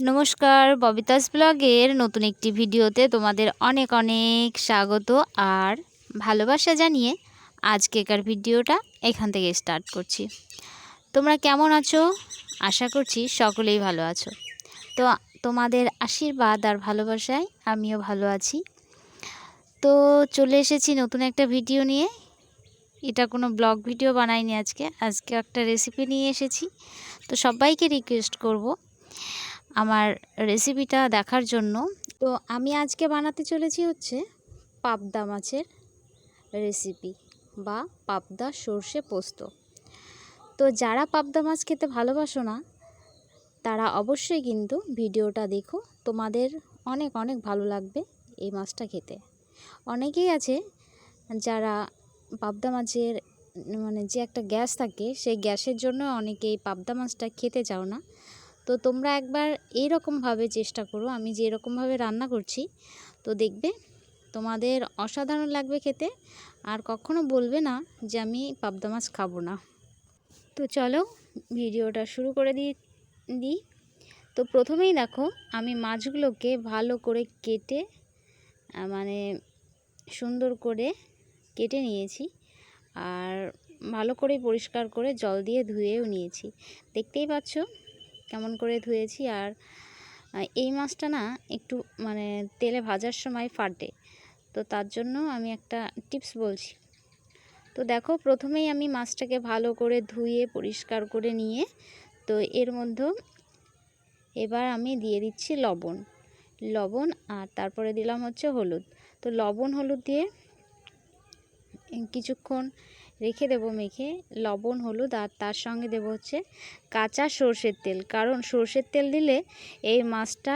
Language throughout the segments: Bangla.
নমস্কার, ববিতাস ব্লগের নতুন একটি ভিডিওতে তোমাদের অনেক অনেক স্বাগত আর ভালোবাসা জানিয়ে আজকেকার ভিডিওটা এখান থেকে স্টার্ট করছি। তোমরা কেমন আছো? আশা করছি সকলেই ভালো আছো। তো তোমাদের আশীর্বাদ আর ভালোবাসায় আমিও ভালো আছি। তো চলে এসেছি নতুন একটা ভিডিও নিয়ে। এটা কোনো ব্লগ ভিডিও বানাইনি আজকে আজকে একটা রেসিপি নিয়ে এসেছি। তো সবাইকে রিকোয়েস্ট করব আমার রেসিপিটা দেখার জন্য। তো আমি আজকে বানাতে চলেছি হচ্ছে পাবদা মাছের রেসিপি বা পাবদা সর্ষে পোস্ত। তো যারা পাবদা মাছ খেতে ভালোবাসো না, তারা অবশ্যই কিন্তু ভিডিওটা দেখো। তোমাদের অনেক অনেক ভালো লাগবে এই মাছটা খেতে। অনেকেই আছে যারা পাবদা মাছের মানে যে একটা গ্যাস থাকে, সেই গ্যাসের জন্য অনেকে এই পাবদা মাছটা খেতে চাও না। তো তোমরা একবার এইরকমভাবে চেষ্টা করো, আমি যে এরকমভাবে রান্না করছি। তো দেখবে তোমাদের অসাধারণ লাগবে খেতে, আর কখনো বলবে না যে আমি পাবদা মাছ খাব না। তো চলো ভিডিওটা শুরু করে দিই দিই তো প্রথমেই দেখো আমি মাছগুলোকে ভালো করে কেটে মানে সুন্দর করে কেটে নিয়েছি, আর ভালো করে পরিষ্কার করে জল দিয়ে ধুয়েও নিয়েছি। দেখতেই পাচ্ছ? কেমন করে ধুয়েছি আর এই মাছটা না একটু মানে তেলে ভাজার সময় ফাটে। তো তার জন্য আমি একটা টিপস বলছি। তো দেখো প্রথমেই আমি মাছটাকে ভালো করে ধুয়ে, পরিষ্কার করে নিয়ে, তো এর মধ্যে এবার আমি দিয়ে দিচ্ছি লবণ। লবণ আর তারপরে দিলাম হচ্ছে হলুদ। তো লবণ, হলুদ দিয়ে কিছুক্ষণ রেখে দেবো মেখে, লবণ, হলুদ আর তার সঙ্গে দেবো হচ্ছে কাঁচা সর্ষের তেল। কারণ সর্ষের তেল দিলে এই মাছটা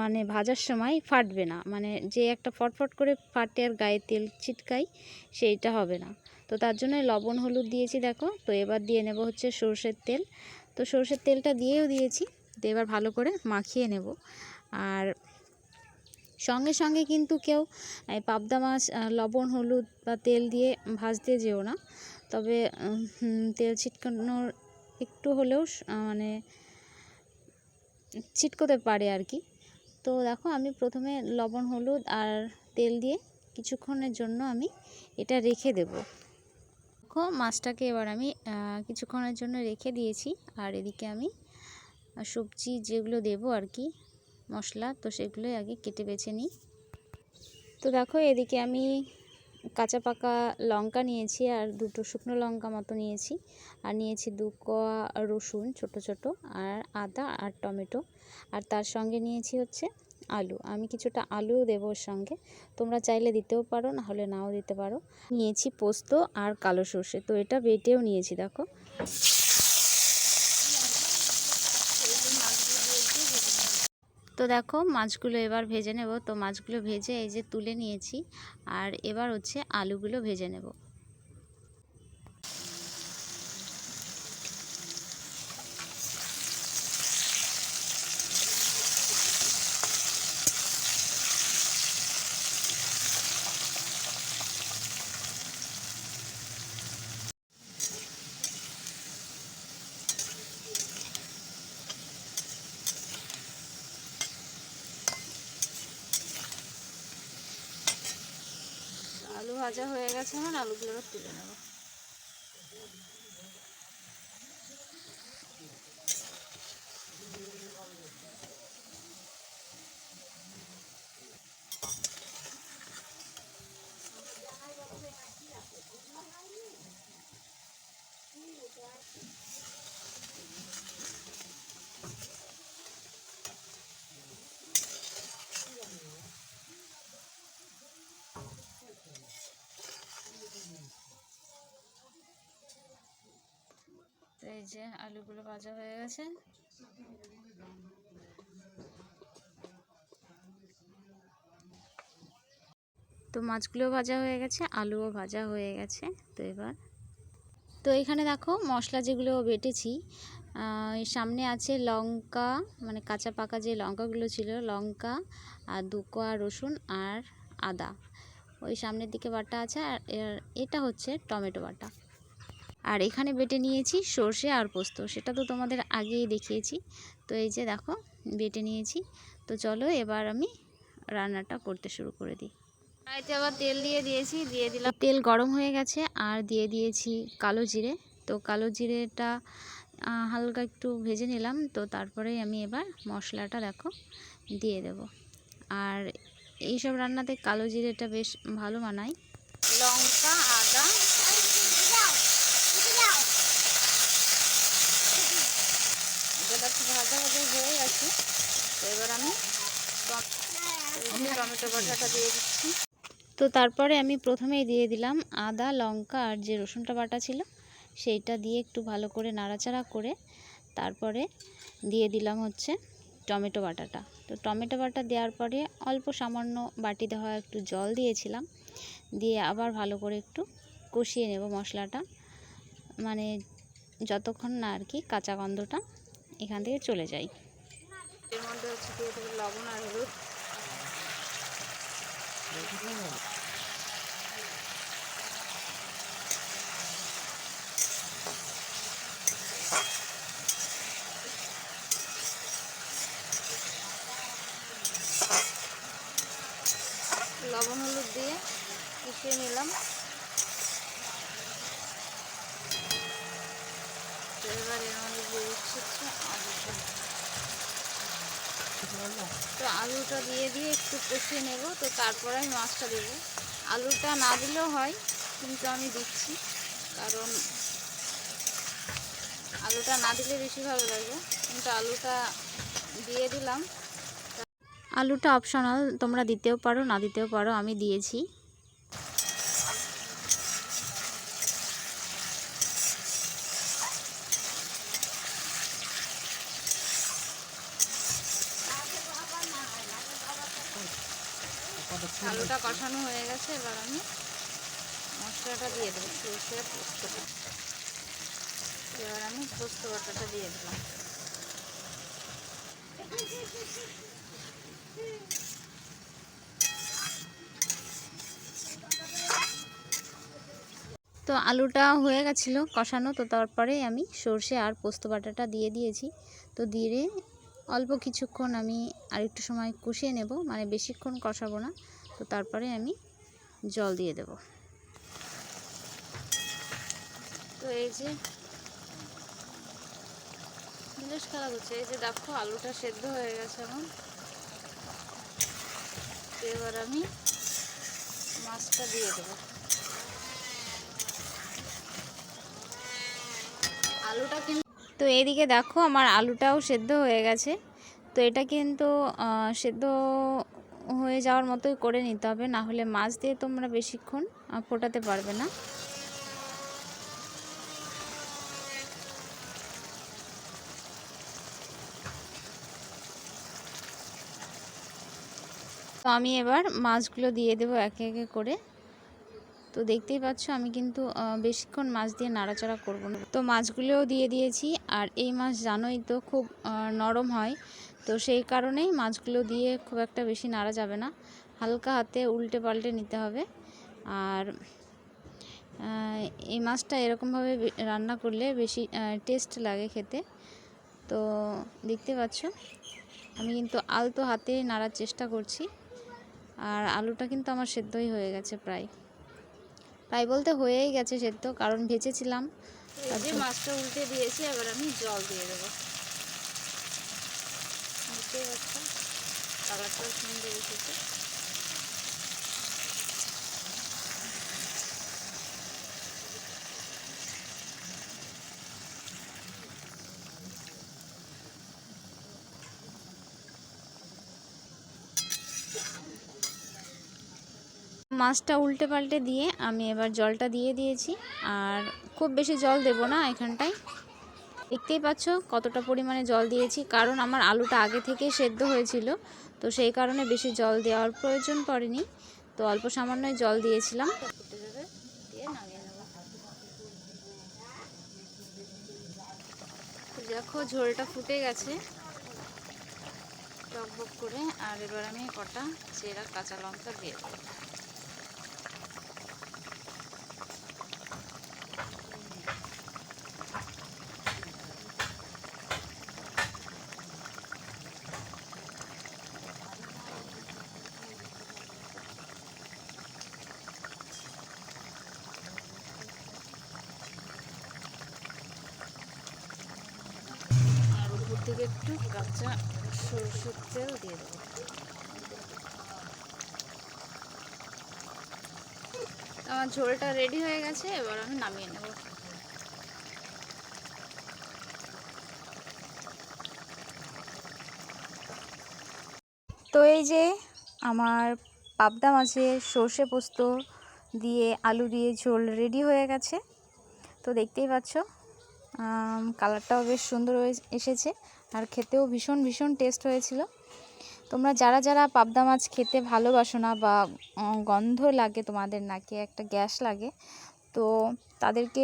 মানে ভাজার সময় ফাটবে না। মানে যে একটা ফটফট করে ফাটে আর গায়ে তেল ছিটকাই সেইটা হবে না। তো তার জন্য লবণ, হলুদ দিয়েছি দেখো। তো এবার দিয়ে নেব হচ্ছে সর্ষের তেল। তো সর্ষের তেলটা দিয়েও দিয়েছি। তো এবার ভালো করে মাখিয়ে নেব। আর সঙ্গে সঙ্গে কিন্তু কেউ পাবদা মাছ লবণ, হলুদ বা তেল দিয়ে ভাজতে যেও না। তবে তেল ছিটকানোর একটু হলেও মানে ছিটকোতে পারে আর কি। তো দেখো, আমি প্রথমে লবণ, হলুদ আর তেল দিয়ে কিছুক্ষণের জন্য আমি এটা রেখে দেব। দেখো, মাছটাকে এবার আমি কিছুক্ষণের জন্য রেখে দিয়েছি। আর এদিকে আমি সবজি যেগুলো দেব আর কি মশলা, তো সেগুলোই আগে কেটে বেছে নিই। তো দেখো, এদিকে আমি কাঁচা পাকা লঙ্কা নিয়েছি আর দুটো শুকনো লঙ্কা মতো নিয়েছি। আর নিয়েছি দু কোয়া রসুন, ছোট ছোট, আর আদা আর টমেটো। আর তার সঙ্গে নিয়েছি হচ্ছে আলু। আমি কিছুটা আলুও দেবো ওর সঙ্গে। তোমরা চাইলে দিতেও পারো, না হলে নাও দিতে পারো। নিয়েছি পোস্ত আর কালো সর্ষে। তো এটা বেটেও নিয়েছি, দেখো। তো দেখো মাছগুলো এবার ভেজে নেব। তো মাছগুলো ভেজে এই যে তুলে নিয়েছি। আর এবার হচ্ছে আলুগুলো ভেজে নেব আলু ভাজা হয়ে গেছে আমার আলুগুলো তুলে নেব। যে আলুগুলো ভাজা হয়ে গেছে। তো মাছগুলো ভাজা হয়ে গেছে, আলুও ভাজা হয়ে গেছে, তো এবার। তো এখানে দেখো মশলা যেগুলো বেটেছি সামনে আছে লঙ্কা মানে কাঁচা পাকা যে লঙ্কাগুলো ছিল, লঙ্কা, আর দু কোয়া রসুন আর আদা। ওই সামনের দিকে বাটা আছে, আর এটা হচ্ছে টমেটো বাটা। আর এখানে বেটে নিয়েছি সর্ষে আর পোস্ত। সেটা তো তোমাদের আগেই দেখিয়েছি। তো এই যে দেখো বেটে নিয়েছি। তো চলো এবার আমি রান্নাটা করতে শুরু করে দিই। কড়াইতে আবার তেল দিয়ে দিয়েছি দিয়ে দিলাম। তেল গরম হয়ে গেছে আর দিয়ে দিয়েছি কালো জিরে। তো কালো জিরেটা হালকা একটু ভেজে নিলাম। তো তারপরেই আমি এবার মশলাটা দেখো দিয়ে দেব। আর এইসব রান্নাতে কালো জিরেটা বেশ ভালো মানায় লঙ্কা আদা এটা একটু ভাজা ভাজা হয়ে গেছে তো এবার আমি টম- বাটাটা দিয়ে দিচ্ছি। তো তারপরে আমি প্রথমেই দিয়ে দিলাম আদা লঙ্কা আর যে রসুনটা বাটা ছিল সেইটা দিয়ে একটু ভালো করে নাড়াচাড়া করে তারপরে দিয়ে দিলাম হচ্ছে টমেটো বাটাটা। তো টমেটো বাটা দেওয়ার পরে অল্প সামান্য বাটিতে হয় একটু জল দিয়েছিলাম দিয়ে আবার ভালো করে একটু কষিয়ে নেব মশলাটা। মানে যতক্ষণ না আর কি কাঁচা গন্ধটা এখান থেকে চলে যায়। এর মধ্যে হচ্ছে লবণ আর হলুদ। লবণ হলুদ দিয়ে কষিয়ে নিলাম। এবার এর মধ্যে দিয়ে দিচ্ছি আলুটা তো আলুটা দিয়ে দিয়ে একটু কষিয়ে নেব, তো তারপরে আমি মাছটা দেবো। আলুটা না দিলেও হয়, কিন্তু আমি দিচ্ছি, কারণ আলুটা না দিলে বেশি ভালো লাগবে। কিন্তু আলুটা দিয়ে দিলাম। আলুটা অপশনাল তোমরা দিতেও পারো, না দিতেও পারো, আমি দিয়েছি আলুটা কষানো হয়ে গেছে এবার আমি মশলাটা দিয়ে দেবো সরষে পোস্তটা এবার আমি পোস্ত বাটাটা দিয়ে দিলাম। তো আলুটা হয়ে গেছিল কষানো, তো তারপরে আমি সর্ষে আর পোস্ত বাটাটা দিয়ে দিয়েছি। তো দিয়ে অল্প কিছুক্ষণ আমি আরেকটু সময় কষিয়ে নেব মানে বেশিক্ষণ কষাবো না। তো তারপরে আমি জল দিয়ে দেব। তো এই যে বেশ খারাপ হচ্ছে। এই যে দেখো, আলুটা সেদ্ধ হয়ে গেছে তো এবার আমি মাছটা দিয়ে দেবো। আলুটা কিন্তু তো এইদিকে দেখো, আমার আলুটাও সেদ্ধ হয়ে গেছে। তো এটা কিন্তু সেদ্ধ হয়ে যাওয়ার মতোই করে নিতে হবে, না হলে মাছ দিয়ে তোমরা বেশিক্ষণ ফোটাতে পারবে না। তো আমি এবার মাছগুলো দিয়ে দেবো একে একে করে। তো দেখতেই পাচ্ছ আমি কিন্তু বেশিক্ষণ মাছ দিয়ে নাড়াচাড়া করব না। তো মাছগুলোও দিয়ে দিয়েছি আর এই মাছ জানোই তো খুব নরম হয়। তো সেই কারণেই মাছগুলো দিয়ে খুব একটা বেশি নাড়া যাবে না। হালকা হাতে উল্টে পাল্টে নিতে হবে। আর এই মাছটা এরকমভাবে রান্না করলে বেশি টেস্ট লাগে খেতে। তো দেখতে পাচ্ছ আমি কিন্তু আলতো হাতে নাড়ার চেষ্টা করছি। আর আলুটা কিন্তু আমার সেদ্ধই হয়ে গেছে প্রায়। প্রায় বলতে হয়েই গেছে সেদ্ধ, কারণ ভেজেছিলাম। যে মাছটা উল্টে দিয়েছি, এবার আমি জল দিয়ে দেবো। কালারটাও সুন্দর এসেছে। মাছটা উল্টে পাল্টে দিয়ে আমি এবার জলটা দিয়ে দিয়েছি। আর খুব বেশি জল দেব না এখানটায়। দেখতেই পাচ্ছ কতটা পরিমাণে জল দিয়েছি। কারণ আমার আলুটা আগে থেকেই সেদ্ধ হয়েছিল, তো সেই কারণে বেশি জল দেওয়ার প্রয়োজন পড়েনি। তো অল্প সামান্যই জল দিয়েছিলাম। দেখো ঝোলটা ফুটে গেছে। টকবক করে। আর এবার আমি কটা চেরা কাঁচা লঙ্কা দিয়ে দেবো। থেকে একটু কাঁচা সরষের তেল দিয়ে দেবো। আমার ঝোলটা রেডি হয়ে গেছে, এবার আমি নামিয়ে নেব। তো এই যে আমার পাবদা মাছের সর্ষে পোস্ত দিয়ে আলু দিয়ে ঝোল রেডি হয়ে গেছে, তো দেখতেই পাচ্ছ কালারটাও বেশ সুন্দর এসেছে আর খেতেও ভীষণ ভীষণ টেস্ট হয়েছিল। তোমরা যারা যারা পাবদা মাছ খেতে ভালোবাসো না বা গন্ধ লাগে তোমাদের নাকে, একটা গ্যাস লাগে, তো তাদেরকে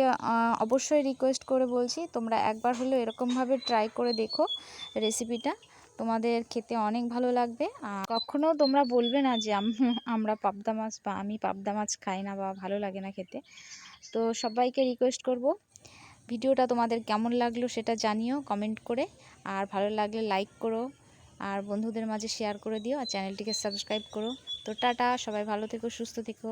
অবশ্যই রিকোয়েস্ট করে বলছি, তোমরা একবার হলেও এরকমভাবে ট্রাই করে দেখো রেসিপিটা তোমাদের খেতে অনেক ভালো লাগবে। আর কখনো তোমরা বলবে না যে আমরা পাবদা মাছ বা আমি পাবদা মাছ খাই না বা ভালো লাগে না খেতে। তো সবাইকে রিকোয়েস্ট করব। ভিডিওটা তোমাদের কেমন লাগল সেটা জানিও কমেন্ট করে। আর ভালো লাগলে লাইক করো। আর বন্ধুদের মাঝে শেয়ার করে দিও। আর চ্যানেলটিকে সাবস্ক্রাইব করো। তো টাটা, সবাই ভালো থেকো, সুস্থ থেকো।